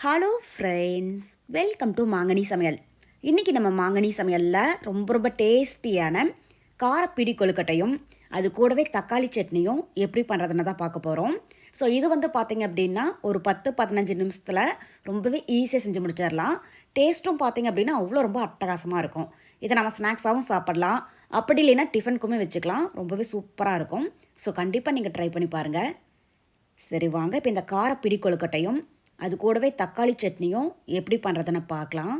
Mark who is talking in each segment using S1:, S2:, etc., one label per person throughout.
S1: Hello friends welcome to மாங்கனி சமையல் இன்றைக்கி நம்ம மாங்கனி சமையலில் ரொம்ப ரொம்ப டேஸ்டியான காரப்பிடி கொழுக்கட்டையும் அது கூடவே தக்காளி சட்னியும் எப்படி பண்ணுறதுன்னு தான் பார்க்க போகிறோம் ஸோ இது வந்து பார்த்தீங்க அப்படின்னா ஒரு பத்து பதினஞ்சு நிமிஷத்தில் ரொம்பவே ஈஸியாக செஞ்சு முடிச்சிடலாம். டேஸ்ட்டும் பார்த்தீங்க அப்படின்னா அவ்வளோ ரொம்ப அட்டகாசமாக இருக்கும். இதை நம்ம ஸ்நாக்ஸாகவும் சாப்பிடலாம். அப்படி இல்லைன்னா டிஃபனுக்குமே வச்சுக்கலாம். ரொம்பவே சூப்பராக இருக்கும். ஸோ கண்டிப்பாக நீங்கள் ட்ரை பண்ணி பாருங்கள் சரி வாங்க. இப்போ இந்த காரப்பிடி கொழுக்கட்டையும் அது கூடவே தக்காளி சட்னியும் எப்படி பண்ணுறதுன்னு பார்க்கலாம்.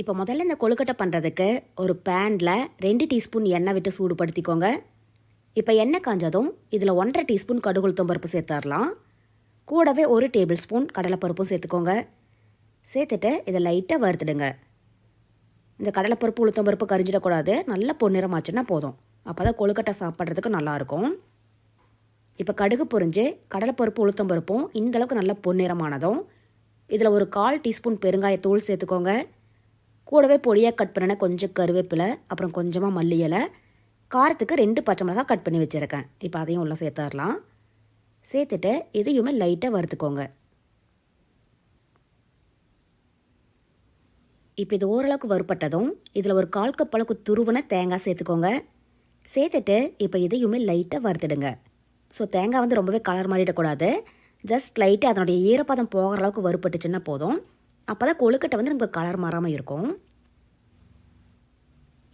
S1: இப்போ முதல்ல இந்த கொழுக்கட்டை பண்ணுறதுக்கு ஒரு பேனில் ரெண்டு டீஸ்பூன் எண்ணெய் விட்டு சூடுபடுத்திக்கோங்க. இப்போ எண்ணெய் காஞ்சதும் இதில் ஒன்றரை டீஸ்பூன் கடுகு உளுத்தம் பருப்பு சேர்த்துடலாம். கூடவே ஒரு டேபிள் ஸ்பூன் கடலைப்பருப்பும் சேர்த்துக்கோங்க. சேர்த்துட்டு இதை லைட்டாக வறுத்துடுங்க. இந்த கடலைப்பருப்பு உளுத்தம் பருப்பு கரிஞ்சிடக்கூடாது. நல்ல பொன்னிறமாச்சுன்னா போதும். அப்போ தான் கொழுக்கட்டை சாப்பிட்றதுக்கு நல்லாயிருக்கும். இப்போ கடுகு பொறிஞ்சு கடலைப்பருப்பு உளுத்தம் பருப்பும் இந்தளவுக்கு நல்ல பொன்னிறமானதும் இதில் ஒரு கால் டீஸ்பூன் பெருங்காயத்தூள் சேர்த்துக்கோங்க. கூடவே பொடியாக கட் பண்ணின கொஞ்சம் கருவேப்பிலை அப்புறம் கொஞ்சமாக மல்லி இலை காரத்துக்கு ரெண்டு பச்சை மிளகா கட் பண்ணி வச்சுருக்கேன். இப்போ அதையும் உள்ளே சேர்த்துடலாம். சேர்த்துட்டு இதையுமே லைட்டாக வறுத்துக்கோங்க. இப்போ இது ஓரளவுக்கு வறுப்பட்டதும் இதில் ஒரு கால் கப் அளவுக்கு துருவன தேங்காய் சேர்த்துக்கோங்க. சேர்த்துட்டு இப்போ இதையுமே லைட்டாக வறுத்துடுங்க. ஸோ தேங்காய் வந்து ரொம்பவே கலர் மாறிடக்கூடாது. ஜஸ்ட் லைட்டாக அதனுடைய ஈரப்பதம் போகிற அளவுக்கு வறுப்பட்டுச்சுன்னா போதும். அப்போ தான் கொழுக்கட்டை வந்து நமக்கு கலர் மாறாமல் இருக்கும்.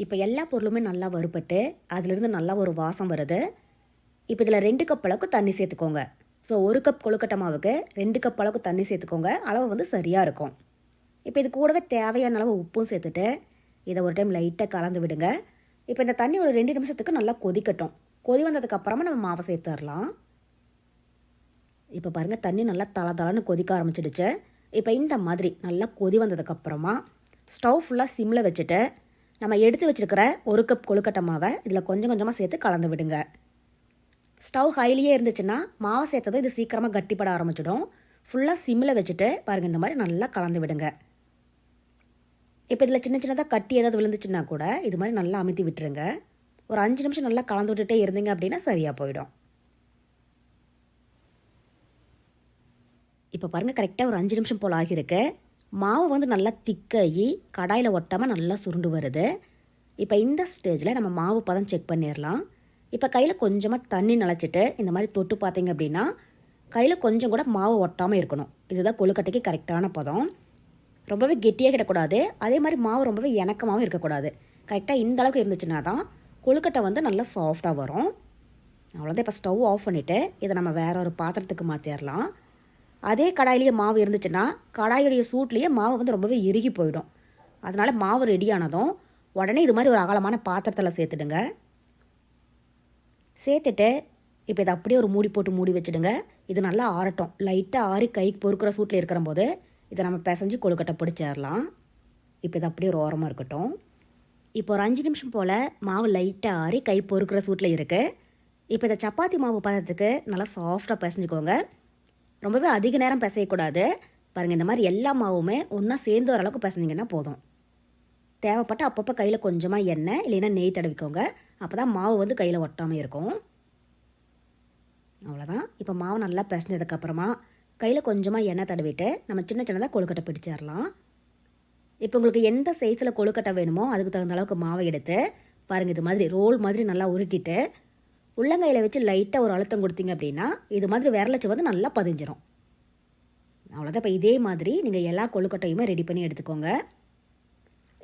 S1: இப்போ எல்லா பொருளுமே நல்லா வறுப்பட்டு அதிலிருந்து நல்லா ஒரு வாசம் வருது. இப்போ இதில் ரெண்டு கப் அளவுக்கு தண்ணி சேர்த்துக்கோங்க. ஸோ ஒரு கப் கொழுக்கட்டை மாவுக்கு ரெண்டு கப் அளவுக்கு தண்ணி சேர்த்துக்கோங்க. அளவு வந்து சரியாக இருக்கும். இப்போ இது கூடவே தேவையான அளவு உப்பும் சேர்த்துட்டு இதை ஒரு டைம் லைட்டாக கலந்து விடுங்க. இப்போ இந்த தண்ணி ஒரு ரெண்டு நிமிஷத்துக்கு நல்லா கொதிக்கட்டும். கொதி வந்ததுக்கு அப்புறமா நம்ம மாவை சேர்த்துடலாம். இப்போ பாருங்கள் தண்ணி நல்லா தள தளன்னு கொதிக்க ஆரம்பிச்சிடுச்சு. இப்போ இந்த மாதிரி நல்லா கொதி வந்ததுக்கப்புறமா ஸ்டவ் ஃபுல்லாக சிம்மில் வச்சுட்டு நம்ம எடுத்து வச்சுருக்கிற ஒரு கப் கொழுக்கட்டை மாவை இதில் கொஞ்சம் கொஞ்சமாக சேர்த்து கலந்து விடுங்க. ஸ்டவ் ஹைலியே இருந்துச்சுன்னா மாவை சேர்த்ததும் இது சீக்கிரமாக கட்டிப்பட ஆரம்பிச்சிடும். ஃபுல்லாக சிம்மில் வச்சுட்டு பாருங்கள் இந்த மாதிரி நல்லா கலந்து விடுங்க. இப்போ இதில் சின்ன சின்னதாக கட்டி ஏதாவது விழுந்துச்சுன்னா கூட இது மாதிரி நல்லா அமுத்தி விட்டுருங்க. ஒரு அஞ்சு நிமிஷம் நல்லா கலந்து விட்டுட்டே இருந்தீங்க அப்படின்னா சரியாக போயிடும். இப்போ பாருங்கள் கரெக்டாக ஒரு அஞ்சு நிமிஷம் போல் ஆகியிருக்கு. மாவு வந்து நல்லா திக்காகி கடாயில் ஒட்டாமல் நல்லா சுருண்டு வருது. இப்போ இந்த ஸ்டேஜில் நம்ம மாவு பதம் செக் பண்ணிடலாம் இப்போ கையில் கொஞ்சமாக தண்ணி நினச்சிட்டு இந்த மாதிரி தொட்டு பார்த்தீங்க அப்படின்னா கையில் கொஞ்சம் கூட மாவு ஒட்டாமல் இருக்கணும். இதுதான் கொழுக்கட்டைக்கு கரெக்டான பதம். ரொம்பவே கெட்டியாக கிடக்கூடாது அதே மாதிரி மாவு ரொம்பவே இணக்கமாகவும் இருக்கக்கூடாது. கரெக்டாக இந்த அளவுக்கு இருந்துச்சுன்னா தான் கொழுக்கட்டை வந்து நல்லா சாஃப்டாக வரும். அவ்வளோதான் இப்போ ஸ்டவ் ஆஃப் பண்ணிவிட்டு இதை நம்ம வேற ஒரு பாத்திரத்துக்கு மாற்றிடலாம் அதே கடாயிலேயே மாவு இருந்துச்சுன்னா கடாயுடைய சூட்லேயே மாவு வந்து ரொம்பவே இறுகி போயிடும். அதனால் மாவு ரெடியானதும் உடனே இது மாதிரி ஒரு அகலமான பாத்திரத்தில் சேர்த்துடுங்க. சேர்த்துட்டு இப்போ இதை அப்படியே ஒரு மூடி போட்டு மூடி வச்சுடுங்க. இது நல்லா ஆறட்டும். லைட்டாக ஆறி கைக்கு பொறுக்கிற சூட்டில் இருக்கிற போது இதை நம்ம பிசைஞ்சு கொழுக்கட்டை பிடிச்சிடலாம் இப்போ இது அப்படியே ஒரு ஓரமாக இருக்கட்டும். இப்போ ஒரு அஞ்சு நிமிஷம் போல் மாவு லைட்டாக ஆறி கை பொறுக்கிற சூட்டில் இருக்குது இப்போ இந்த சப்பாத்தி மாவு பதத்துக்கு நல்லா சாஃப்டாக பிசைஞ்சுக்கோங்க. ரொம்பவே அதிக நேரம் பிசையக்கூடாது. பாருங்கள் இந்த மாதிரி எல்லா மாவுமே ஒன்றா சேர்ந்து ஓரளவுக்கு பிசைஞ்சிங்கன்னா போதும். தேவைப்பட்ட அப்பப்போ கையில் கொஞ்சமாக எண்ணெய் இல்லைன்னா நெய் தடவிக்கோங்க. அப்போ தான் மாவு வந்து கையில் ஒட்டாமல் இருக்கும். அவ்வளோதான் இப்போ மாவு நல்லா பிசைஞ்சதுக்கப்புறமா கையில் கொஞ்சமாக எண்ணெய் தடவிட்டு நம்ம சின்ன சின்னதாக கொழுக்கட்டை பிடிச்சிடலாம் இப்போ உங்களுக்கு எந்த சைஸில் கொழுக்கட்டை வேணுமோ அதுக்கு தகுந்த அளவுக்கு மாவை எடுத்து பாருங்கள் இது மாதிரி ரோல் மாதிரி நல்லா உருட்டிட்டு உள்ளங்கையில் வச்சு லைட்டாக ஒரு அழுத்தம் கொடுத்தீங்க அப்படின்னா இது மாதிரி விரலச்சு வந்து நல்லா பதிஞ்சிரும். அவ்வளோதான் இப்போ இதே மாதிரி நீங்கள் எல்லா கொழுக்கட்டையுமே ரெடி பண்ணி எடுத்துக்கோங்க.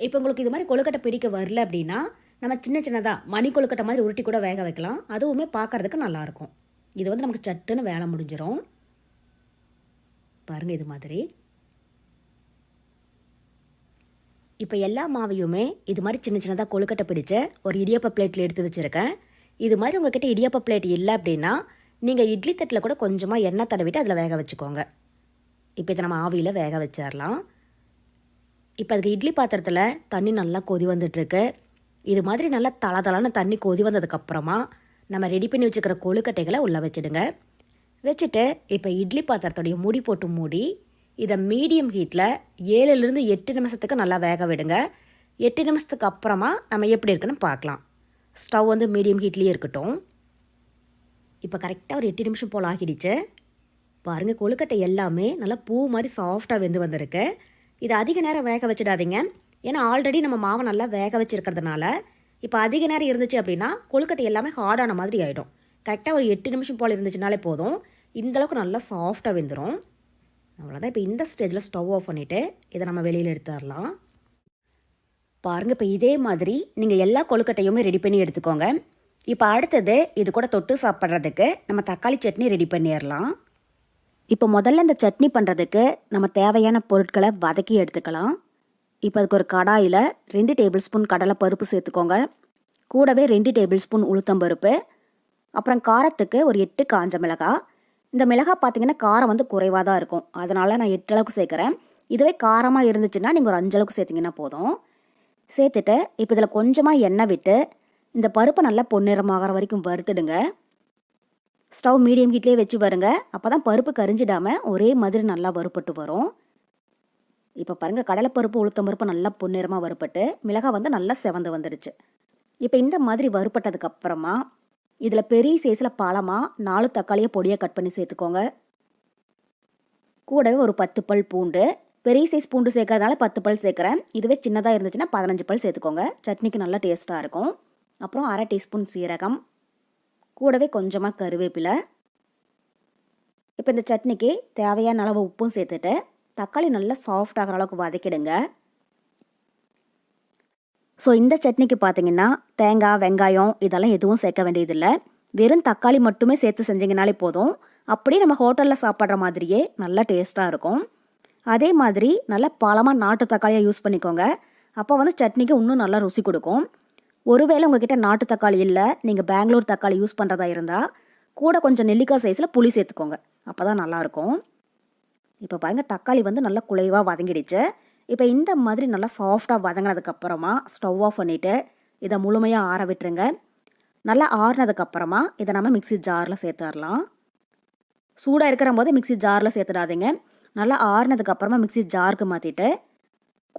S1: இப்போ உங்களுக்கு இது மாதிரி கொழுக்கட்டை பிடிக்க வரல அப்படின்னா நம்ம சின்ன சின்னதாக மணி கொழுக்கட்டை மாதிரி உருட்டி கூட வேக வைக்கலாம். அதுவுமே பார்க்குறதுக்கு நல்லாயிருக்கும். இது வந்து நமக்கு சட்டுன்னு வேலை முடிஞ்சிடும் பாருங்கள் இது மாதிரி. இப்போ எல்லா மாவையுமே இது மாதிரி சின்ன சின்னதாக கொழுக்கட்டை பிடிச்ச ஒரு இடியப்ப பிளேட்டில் எடுத்து வச்சுருக்கேன். இது மாதிரி உங்ககிட்ட இடியப்ப பிளேட் இல்லை அப்படின்னா நீங்கள் இட்லி தட்டில் கூட கொஞ்சமாக எண்ணெய் தடவிட்டு அதில் வேக வச்சுக்கோங்க. இப்போ இதை நம்ம ஆவியில் வேக வச்சிடலாம் இப்போ அதுக்கு இட்லி பாத்திரத்தில் தண்ணி நல்லா கொதி வந்துட்டுருக்கு. இது மாதிரி நல்லா தள தண்ணி கொதி வந்ததுக்கப்புறமா நம்ம ரெடி பண்ணி வச்சுக்கிற கொழுக்கட்டைகளை உள்ளே வச்சுடுங்க. வச்சுட்டு இப்போ இட்லி பாத்திரத்துடைய மூடி போட்டு மூடி இதை மீடியம் ஹீட்டில் ஏழுலேருந்து எட்டு நிமிஷத்துக்கு நல்லா வேக விடுங்க. எட்டு நிமிஷத்துக்கு அப்புறமா நம்ம எப்படி இருக்குன்னு பார்க்கலாம். ஸ்டவ் வந்து மீடியம் ஹீட்லேயே இருக்கட்டும். இப்போ கரெக்டாக ஒரு எட்டு நிமிஷம் போல் ஆகிடுச்சு. பாருங்கள் கொழுக்கட்டை எல்லாமே நல்லா பூ மாதிரி சாஃப்டாக வெந்து வந்திருக்கு. இது அதிக நேரம் வேக வச்சிடாதீங்க. ஏன்னா ஆல்ரெடி நம்ம மாவை நல்லா வேக வச்சுருக்கிறதுனால இப்போ அதிக நேரம் இருந்துச்சு அப்படின்னா கொழுக்கட்டை எல்லாமே ஹார்டான மாதிரி ஆகிடும் கரெக்டாக ஒரு எட்டு நிமிஷம் போல் இருந்துச்சுனாலே போதும். இந்தளவுக்கு நல்லா சாஃப்டாக வெந்துடும் அவ்வளோதான் இப்போ இந்த ஸ்டேஜில் ஸ்டவ் ஆஃப் பண்ணிவிட்டு இதை நம்ம வெளியில் எடுத்துடலாம். பாருங்கள் இப்போ இதே மாதிரி நீங்கள் எல்லா கொழுக்கட்டையுமே ரெடி பண்ணி எடுத்துக்கோங்க. இப்போ அடுத்தது இது கூட தொட்டு சாப்பிட்றதுக்கு நம்ம தக்காளி சட்னி ரெடி பண்ணிடலாம். இப்போ முதல்ல இந்த சட்னி பண்ணுறதுக்கு நம்ம தேவையான பொருட்களை வதக்கி எடுத்துக்கலாம். இப்போ அதுக்கு ஒரு கடாயில் ரெண்டு டேபிள் ஸ்பூன் கடலை பருப்பு சேர்த்துக்கோங்க. கூடவே ரெண்டு டேபிள் ஸ்பூன் உளுத்தம் பருப்பு. அப்புறம் காரத்துக்கு ஒரு எட்டு காஞ்ச மிளகாய். இந்த மிளகாய் பார்த்தீங்கன்னா காரம் வந்து குறைவாக தான் இருக்கும். அதனால் நான் எட்டு அளவுக்கு சேர்க்குறேன். இதுவே காரமாக இருந்துச்சுன்னா நீங்கள் ஒரு அஞ்சு அளவுக்கு சேர்த்திங்கன்னா போதும். சேர்த்துட்டு இப்போ இதில் கொஞ்சமாக எண்ணெய் விட்டு இந்த பருப்பை நல்லா பொன்னிறமாகற வரைக்கும் வறுத்துடுங்க. ஸ்டவ் மீடியம் ஹீட்லேயே வச்சு வருங்க. அப்போ தான் பருப்பு கரிஞ்சிடாமல் ஒரே மாதிரி நல்லா வறுப்பட்டு வரும். இப்போ பாருங்கள் கடலைப்பருப்பு உளுத்தம் பருப்பு நல்லா பொன்னிறமாக வறுப்பட்டு மிளகாய் வந்து நல்லா செவந்து வந்துடுச்சு இப்போ இந்த மாதிரி வறுப்பட்டதுக்கப்புறமா இதில் பெரிய சைஸில் பழமாக நாலு தக்காளியை பொடியாக கட் பண்ணி சேர்த்துக்கோங்க. கூடவே ஒரு பத்து பல் பூண்டு. பெரிய சைஸ் பூண்டு சேர்க்கறதுனால பத்து பல் சேர்க்குறேன். இதுவே சின்னதாக இருந்துச்சுன்னா பதினஞ்சு பல் சேர்த்துக்கோங்க. சட்னிக்கு நல்லா டேஸ்ட்டாக இருக்கும். அப்புறம் அரை டீஸ்பூன் சீரகம். கூடவே கொஞ்சமாக கருவேப்பிலை. இப்போ இந்த சட்னிக்கு தேவையான அளவு உப்பும் சேர்த்துட்டு தக்காளி நல்லா சாஃப்ட் ஆகிற அளவுக்கு வதக்கிடுங்க. ஸோ இந்த சட்னிக்கு பார்த்தீங்கன்னா தேங்காய் வெங்காயம் இதெல்லாம் எதுவும் சேர்க்க வேண்டியதில்லை. வெறும் தக்காளி மட்டுமே சேர்த்து செஞ்சிங்கனாலே போதும். அப்படியே நம்ம ஹோட்டலில் சாப்பிட்ற மாதிரியே நல்லா டேஸ்ட்டாக இருக்கும். அதே மாதிரி நல்லா பழமாக நாட்டு தக்காளியாக யூஸ் பண்ணிக்கோங்க. அப்போ வந்து சட்னிக்கு இன்னும் நல்லா ருசி கொடுக்கும். ஒருவேளை உங்ககிட்ட நாட்டு தக்காளி இல்லை நீங்கள் பெங்களூர் தக்காளி யூஸ் பண்ணுறதா இருந்தால் கூட கொஞ்சம் நெல்லிக்காய் சைஸில் புளி சேர்த்துக்கோங்க. அப்போ தான் நல்லாயிருக்கும் இப்போ பாருங்கள் தக்காளி வந்து நல்லா குலைவாக வதங்கிடுச்சு. இப்போ இந்த மாதிரி நல்லா சாஃப்டாக வதங்கினதுக்கப்புறமா ஸ்டவ் ஆஃப் பண்ணிவிட்டு இதை முழுமையாக ஆற விட்டுருங்க. நல்லா ஆறுனதுக்கப்புறமா இதை நம்ம மிக்சி ஜாரில் சேர்த்துடலாம். சூடாக இருக்கிற போது மிக்சி ஜாரில் சேர்த்துடாதீங்க. நல்லா ஆறுனதுக்கப்புறமா மிக்சி ஜாருக்கு மாற்றிட்டு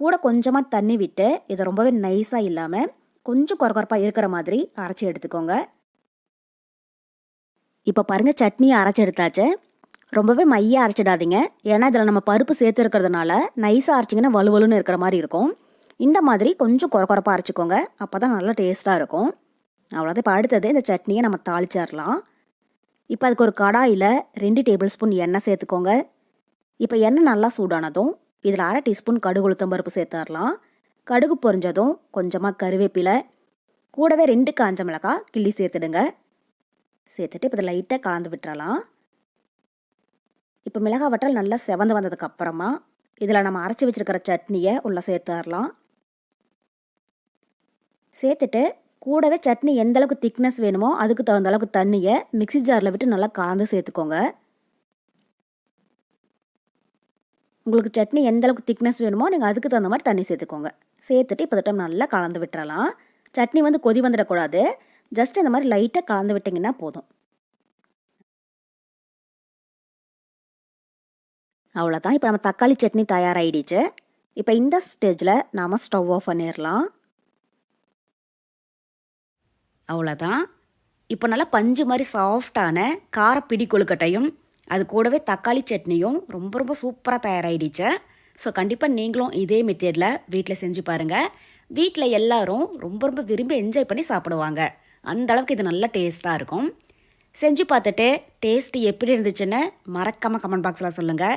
S1: கூட கொஞ்சமாக தண்ணி விட்டு இதை ரொம்பவே நைஸாக இல்லாமல் கொஞ்சம் குறகுறப்பாக இருக்கிற மாதிரி அரைச்சி எடுத்துக்கோங்க. இப்போ பாருங்கள் சட்னியை அரைச்சி எடுத்தாச்சு. ரொம்பவே மையாக அரைச்சிடாதீங்க. ஏன்னா இதில் நம்ம பருப்பு சேர்த்துருக்கிறதுனால நைஸாக அரைச்சிங்கன்னா வலுவலுன்னு இருக்கிற மாதிரி இருக்கும். இந்த மாதிரி கொஞ்சம் குறை குறப்பாக அரைச்சிக்கோங்க. அப்போ தான் நல்லா டேஸ்ட்டாக இருக்கும். அவ்வளோதான். இப்போ அடுத்தது இந்த சட்னியை நம்ம தாளிச்சிடலாம். இப்போ அதுக்கு ஒரு கடாயில் ரெண்டு டேபிள் ஸ்பூன் எண்ணெய் சேர்த்துக்கோங்க. இப்போ எண்ணெய் நல்லா சூடானதும் இதில் அரை டீஸ்பூன் கடுகு உளுத்தம் பருப்பு சேர்த்துடலாம். கடுகு பொரிஞ்சதும் கொஞ்சமாக கருவேப்பிலை கூடவே ரெண்டு காஞ்ச மிளகாய் கிள்ளி சேர்த்துடுங்க. சேர்த்துட்டு இப்போ லைட்டாக கலந்து விட்டுறலாம். இப்போ மிளகா வட்டல் நல்லா செவந்து வந்ததுக்கு அப்புறமா இதில் நம்ம அரைச்சி வச்சிருக்கிற சட்னியை உள்ளே சேர்த்துடலாம். சேர்த்துட்டு கூடவே சட்னி எந்த அளவுக்கு திக்னஸ் வேணுமோ அதுக்கு தகுந்த அளவுக்கு தண்ணியை மிக்ஸி ஜாரில் விட்டு நல்லா கலந்து சேர்த்துக்கோங்க. உங்களுக்கு சட்னி எந்த அளவுக்கு திக்னஸ் வேணுமோ நீங்கள் அதுக்கு தகுந்த மாதிரி தண்ணி சேர்த்துக்கோங்க. சேர்த்துட்டு இப்போ திட்டம் நல்லா கலந்து விட்டுறலாம். சட்னி வந்து கொதி வந்துடக்கூடாது. ஜஸ்ட் இந்த மாதிரி லைட்டாக கலந்து விட்டிங்கன்னா போதும். அவ்வளோதான் இப்போ நம்ம தக்காளி சட்னி தயாராகிடுச்சு இப்போ இந்த ஸ்டேஜில் நாம் ஸ்டவ் ஆஃப் பண்ணிடலாம் அவ்வளோதான் இப்போ நல்லா பஞ்சு மாதிரி சாஃப்டான காரப்பிடி கொழுக்கட்டையும் அது கூடவே தக்காளி சட்னியும் ரொம்ப ரொம்ப சூப்பராக தயாராகிடுச்சு ஸோ கண்டிப்பாக நீங்களும் இதே மெத்தேடில் வீட்டில் செஞ்சு பாருங்கள் வீட்டில் எல்லோரும் ரொம்ப ரொம்ப விரும்பி என்ஜாய் பண்ணி சாப்பிடுவாங்க. அந்த அளவுக்கு இது நல்ல டேஸ்ட்டாக இருக்கும். செஞ்சு பார்த்துட்டு டேஸ்ட்டு எப்படி இருந்துச்சுன்னு மறக்காமல் கமெண்ட் பாக்ஸில் சொல்லுங்கள்